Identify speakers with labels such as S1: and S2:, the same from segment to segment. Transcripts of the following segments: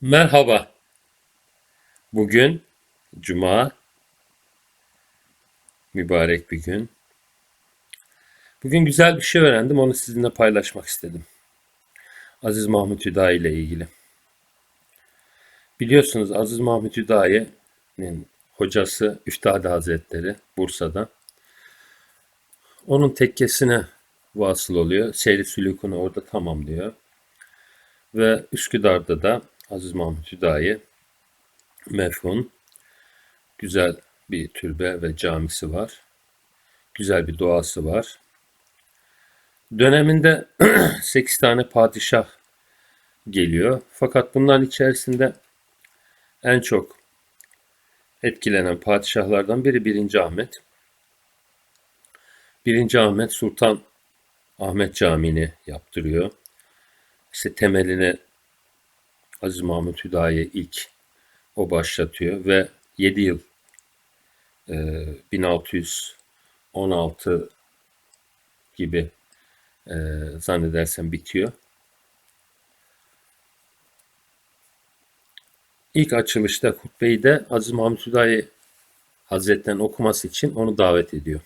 S1: Merhaba. Bugün Cuma. Mübarek bir gün. Bugün güzel bir şey öğrendim. Onu sizinle paylaşmak istedim. Aziz Mahmut Hüdayi ile ilgili. Biliyorsunuz Aziz Mahmut Hüdayi'nin hocası Üftade Hazretleri Bursa'da. Onun tekkesine vasıl oluyor. Seyri sülükünü orada tamamlıyor. Ve Üsküdar'da da Aziz Mahmut Hüdayi merhum güzel bir türbe ve camisi var. Güzel bir doğası var. Döneminde 8 tane padişah geliyor. Fakat bunların içerisinde en çok etkilenen padişahlardan biri 1. Ahmet. 1. Ahmet Sultan Ahmet Camii'ni yaptırıyor. İşte temelini Aziz Mahmut Hüdayi ilk o başlatıyor ve 7 yıl e, 1616 gibi e, zannedersem bitiyor. İlk açılışta hutbeyi de Aziz Mahmut Hüdayi Hazretleri'nin okuması için onu davet ediyor.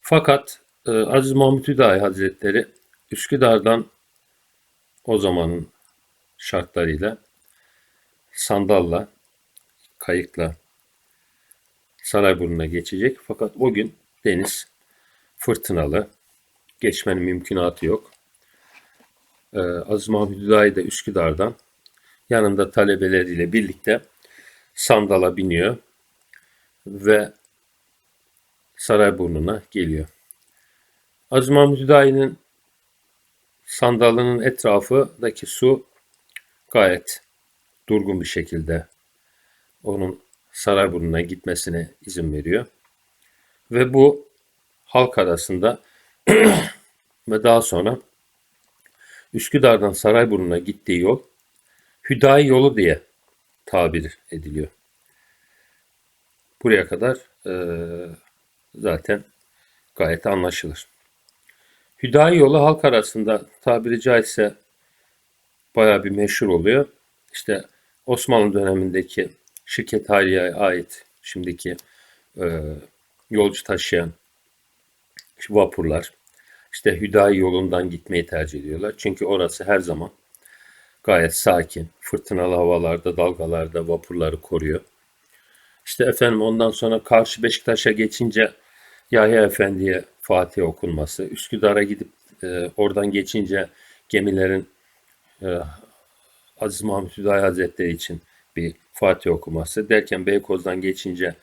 S1: Fakat e, Aziz Mahmut Hüdayi Hazretleri Üsküdar'dan o zamanın şartlarıyla sandalla, kayıkla Sarayburnu'na geçecek. Fakat o gün deniz fırtınalı. Geçmenin mümkünatı yok. Ee, Aziz Mahmut Hüdayi de Üsküdar'dan yanında talebeleriyle birlikte sandala biniyor ve Sarayburnu'na geliyor. Aziz Mahmut Hüdayi'nin sandalının etrafındaki su gayet durgun bir şekilde onun Sarayburnu'na gitmesine izin veriyor. Ve bu halk arasında ve daha sonra Üsküdar'dan Sarayburnu'na gittiği yol Hüdayi yolu diye tabir ediliyor. Buraya kadar e, zaten gayet anlaşılır. Hüdayi yolu halk arasında tabiri caizse bayağı bir meşhur oluyor. İşte Osmanlı dönemindeki şirket Haliye'ye ait şimdiki e, yolcu taşıyan vapurlar işte Hüdayi yolundan gitmeyi tercih ediyorlar. Çünkü orası her zaman gayet sakin. Fırtınalı havalarda, dalgalarda vapurları koruyor. İşte efendim ondan sonra karşı Beşiktaş'a geçince Yahya Efendi'ye Fatih okunması, Üsküdar'a gidip e, oradan geçince gemilerin e, Aziz Mahmut Hüdayi Hazretleri için bir Fatih okuması derken Beykoz'dan geçince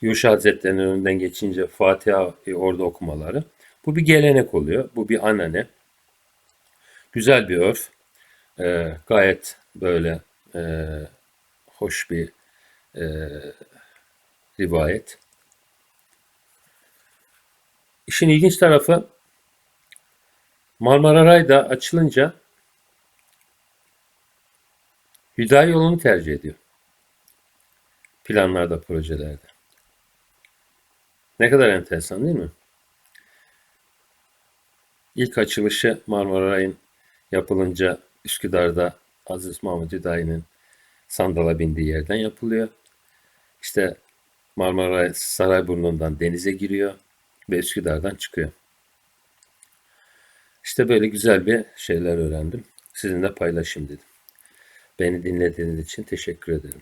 S1: Yuşa Hazretleri'nin önünden geçince Fatiha'yı orada okumaları. Bu bir gelenek oluyor. Bu bir anane. Güzel bir örf. E, gayet böyle e, hoş bir e, rivayet. İşin ilginç tarafı Marmara Ray da açılınca Hüdayi yolunu tercih ediyor. Planlarda, projelerde. Ne kadar enteresan değil mi? İlk açılışı Marmara Ray'ın yapılınca Üsküdar'da Aziz Mahmut Hüdayi'nin sandala bindiği yerden yapılıyor. İşte Marmara Sarayburnu'ndan denize giriyor ve Üsküdar'dan çıkıyor. İşte böyle güzel bir şeyler öğrendim. Sizinle paylaşayım dedim. Beni dinlediğiniz için teşekkür ederim.